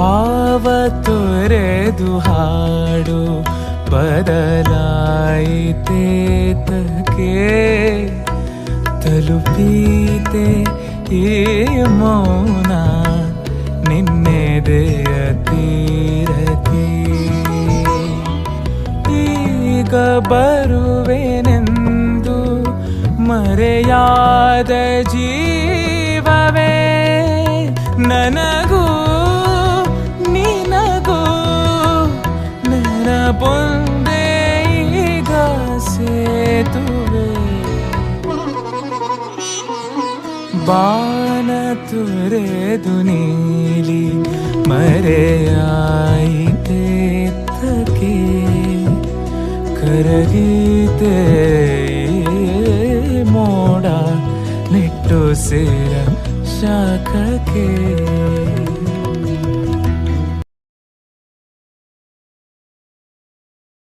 ಭಾವ ತೊರೆದು ಹಾಡು ಬದಲಾಯಿತೇತಕ್ಕೆ ತಲುಪೀತೆ ಈ ಮೌನ ನಿನ್ನೆದೆಯ ತೀರಕ್ಕೆ. ಈಗ ಬರುವೆನೆಂದು ಮರೆಯಾದ ಜೀವವೇ ನೆನಪೊಂದೇ ಈಗ ಸೇತುವೆ. ಬಾನ ತುರೆದು ನೀಲಿ ಮರೆಯಾಯಿತೇತಕ್ಕೆ ಕರಗೀತೆ ಮೋಡ ನಿಟ್ಟುಸಿರ ಶಾಖಕ್ಕೆ.